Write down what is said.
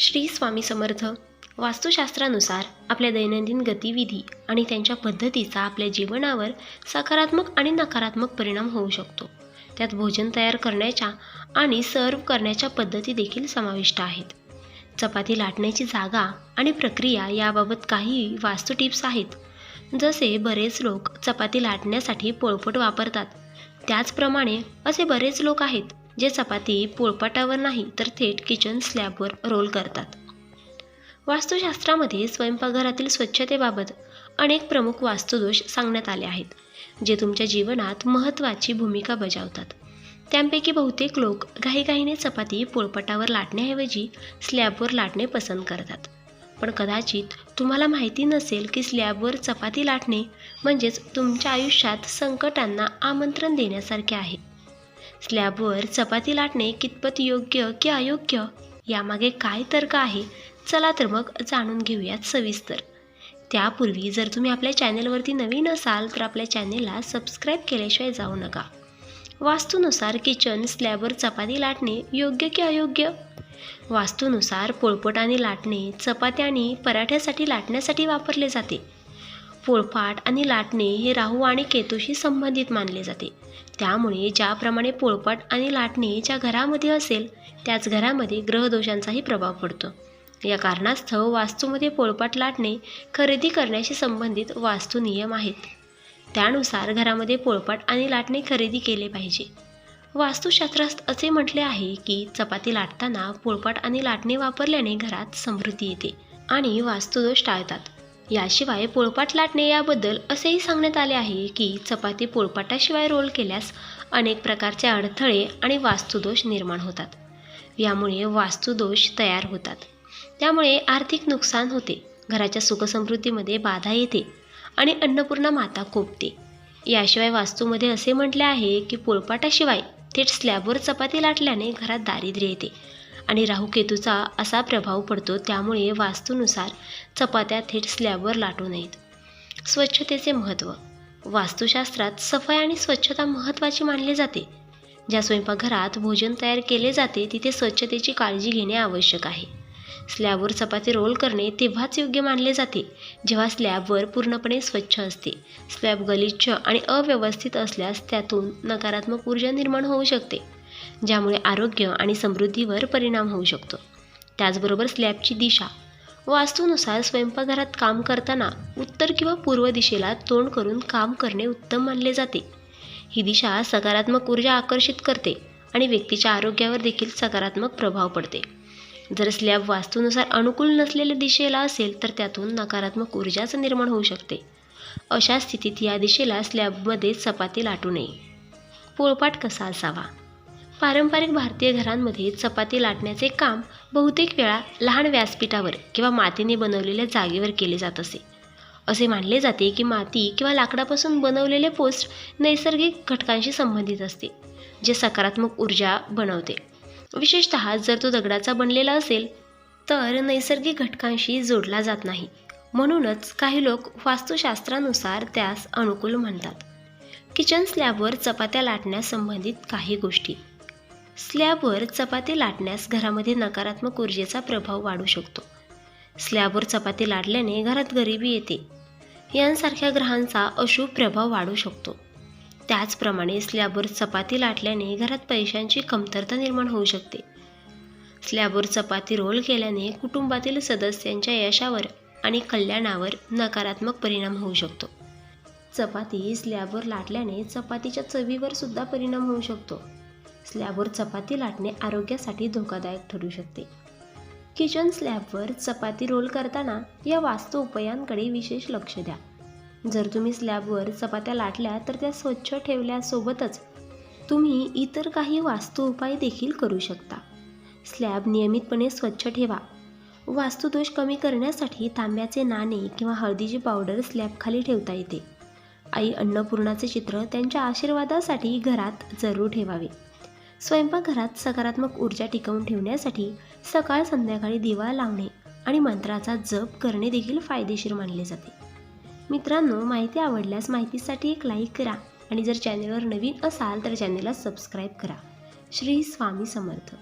श्री स्वामी समर्थ वास्तुशास्त्रानुसार आपल्या दैनंदिन गतिविधी आणि त्यांच्या पद्धतीचा आपल्या जीवनावर सकारात्मक आणि नकारात्मक परिणाम होऊ शकतो. त्यात भोजन तयार करण्याच्या आणि सर्व करण्याच्या पद्धती देखील समाविष्ट आहेत. चपाती लाटण्याची जागा आणि प्रक्रिया याबाबत काही वास्तू टिप्स आहेत. जसे बरेच लोक चपाती लाटण्यासाठी पोळपट वापरतात. त्याचप्रमाणे असे बरेच लोक आहेत. जे चपाती पोळपाटावर नाही तर थेट किचन स्लॅबवर रोल करतात. वास्तुशास्त्रामध्ये स्वयंपाकघरातील स्वच्छतेबाबत अनेक प्रमुख वास्तुदोष सांगण्यात आले आहेत जे तुमच्या जीवनात महत्त्वाची भूमिका बजावतात. त्यांपैकी बहुतेक लोक घाईघाईने चपाती पोळपटावर लाटण्याऐवजी स्लॅबवर लाटणे पसंत करतात. पण कदाचित तुम्हाला माहिती नसेल की स्लॅबवर चपाती लाटणे म्हणजेच तुमच्या आयुष्यात संकटांना आमंत्रण देण्यासारखे आहे. स्लॅबवर चपाती लाटणे कितपत योग्य की अयोग्य? यामागे काय तर्क आहे? चला तर मग जाणून घेऊयात सविस्तर. त्यापूर्वी जर तुम्ही आपल्या चॅनेलवरती नवीन असाल तर आपल्या चॅनेलला सबस्क्राईब केल्याशिवाय जाऊ नका. वास्तूनुसार किचन स्लॅबवर चपाती लाटणे योग्य की अयोग्य? वास्तूनुसार पोळपट आणि लाटणे चपात्या आणि पराठ्यासाठी लाटण्यासाठी वापरले जाते. पोळपाट आणि लाटणे हे राहू आणि केतूशी संबंधित मानले जाते. त्यामुळे ज्याप्रमाणे पोळपाट आणि लाटणे ज्या घरामध्ये असेल त्याच घरामध्ये ग्रहदोषांचाही प्रभाव पडतो. या कारणास्तव वास्तूमध्ये पोळपाट लाटणे खरेदी करण्याशी संबंधित वास्तू नियम आहेत. त्यानुसार घरामध्ये पोळपाट आणि लाटणे खरेदी केले पाहिजे. वास्तुशास्त्रात असे म्हटले आहे की चपाती लाटताना पोळपाट आणि लाटणे वापरल्याने घरात समृद्धी येते आणि वास्तुदोष टाळतात. याशिवाय पोळपाट लाटणे याबद्दल असेही सांगण्यात आले आहे की चपाती पोळपाटाशिवाय रोल केल्यास अनेक प्रकारचे अडथळे आणि वास्तुदोष निर्माण होतात. यामुळे वास्तुदोष तयार होतात. त्यामुळे आर्थिक नुकसान होते घराच्या सुखसमृद्धीमध्ये बाधा येते आणि अन्नपूर्णा माता कोपते. याशिवाय वास्तूमध्ये असे म्हटले आहे की पोळपाटाशिवाय थेट स्लॅबवर चपाती लाटल्याने घरात दारिद्र्य येते आणि राहुकेतूचा असा प्रभाव पडतो त्यामुळे वास्तूनुसार चपात्या थेट स्लॅबवर लाटू नयेत. स्वच्छतेचे महत्त्व. वास्तुशास्त्रात सफाई आणि स्वच्छता महत्त्वाची मानली जाते. ज्या स्वयंपाकघरात भोजन तयार केले जाते तिथे स्वच्छतेची काळजी घेणे आवश्यक आहे. स्लॅबवर चपाती रोल करणे तेव्हाच योग्य मानले जाते जेव्हा स्लॅबवर पूर्णपणे स्वच्छ असते. स्लॅब गलिच्छ आणि अव्यवस्थित असल्यास त्यातून नकारात्मक ऊर्जा निर्माण होऊ शकते. ज्यामुळे आरोग्य आणि समृद्धीवर परिणाम होऊ शकतो. त्याचबरोबर स्लॅबची दिशा वास्तूनुसार स्वयंपाकघरात काम करताना उत्तर किंवा पूर्व दिशेला तोंड करून काम करणे उत्तम मानले जाते. ही दिशा सकारात्मक ऊर्जा आकर्षित करते आणि व्यक्तीच्या आरोग्यावर देखील सकारात्मक प्रभाव पडते. जर स्लॅब वास्तूनुसार अनुकूल नसलेल्या दिशेला असेल तर त्यातून नकारात्मक ऊर्जाच निर्माण होऊ शकते. अशा स्थितीत या दिशेला स्लॅबमध्ये चपाती लाटू नये. पोळपाट कसा असावा? पारंपरिक भारतीय घरांमध्ये चपाती लाटण्याचे काम बहुतेक वेळा लहान व्यासपीठावर किंवा मातीने बनवलेल्या जागेवर केले जात असे. असे मानले जाते की माती किंवा लाकडापासून बनवलेले पोस्ट नैसर्गिक घटकांशी संबंधित असते जे सकारात्मक ऊर्जा बनवते. विशेषत जर तो दगडाचा बनलेला असेल तर नैसर्गिक घटकांशी जोडला जात नाही. म्हणूनच काही लोक वास्तुशास्त्रानुसार त्यास अनुकूल म्हणतात. किचन स्लॅबवर चपात्या लाटण्यास संबंधित काही गोष्टी स्लॅबवर चपाती लाटण्यास घरामध्ये नकारात्मक ऊर्जेचा प्रभाव वाढू शकतो. स्लॅबवर चपाती लाटल्याने घरात गरिबी येते. यांसारख्या ग्रहांचा अशुभ प्रभाव वाढू शकतो. त्याचप्रमाणे स्लॅबवर चपाती लाटल्याने घरात पैशांची कमतरता निर्माण होऊ शकते. स्लॅबवर चपाती रोल केल्याने कुटुंबातील सदस्यांच्या यशावर आणि कल्याणावर नकारात्मक परिणाम होऊ शकतो. चपाती स्लॅबवर लाटल्याने चपातीच्या चवीवर सुद्धा परिणाम होऊ शकतो. स्लॅबवर चपाती लाटणे आरोग्यासाठी धोकादायक ठरू शकते. किचन स्लॅबवर चपाती रोल करताना या वास्तू उपायांकडे विशेष लक्ष द्या. जर तुम्ही स्लॅबवर चपात्या लाटल्या तर त्या स्वच्छ ठेवल्यासोबतच तुम्ही इतर काही वास्तू उपाय देखील करू शकता. स्लॅब नियमितपणे स्वच्छ ठेवा. वास्तुदोष कमी करण्यासाठी तांब्याचे नाणे किंवा हळदीची पावडर स्लॅबखाली ठेवता येते. आई अन्नपूर्णाचे चित्र त्यांच्या आशीर्वादासाठी घरात जरूर ठेवावे. स्वयंपाकघरात सकारात्मक ऊर्जा टिकवून ठेवण्यासाठी सकाळ संध्याकाळी दिवा लावणे आणि मंत्राचा जप करणे देखील फायदेशीर मानले जाते. मित्रांनो माहिती आवडल्यास माहितीसाठी एक लाईक करा आणि जर चॅनलवर नवीन असाल तर चॅनलला सबस्क्राईब करा. श्री स्वामी समर्थ.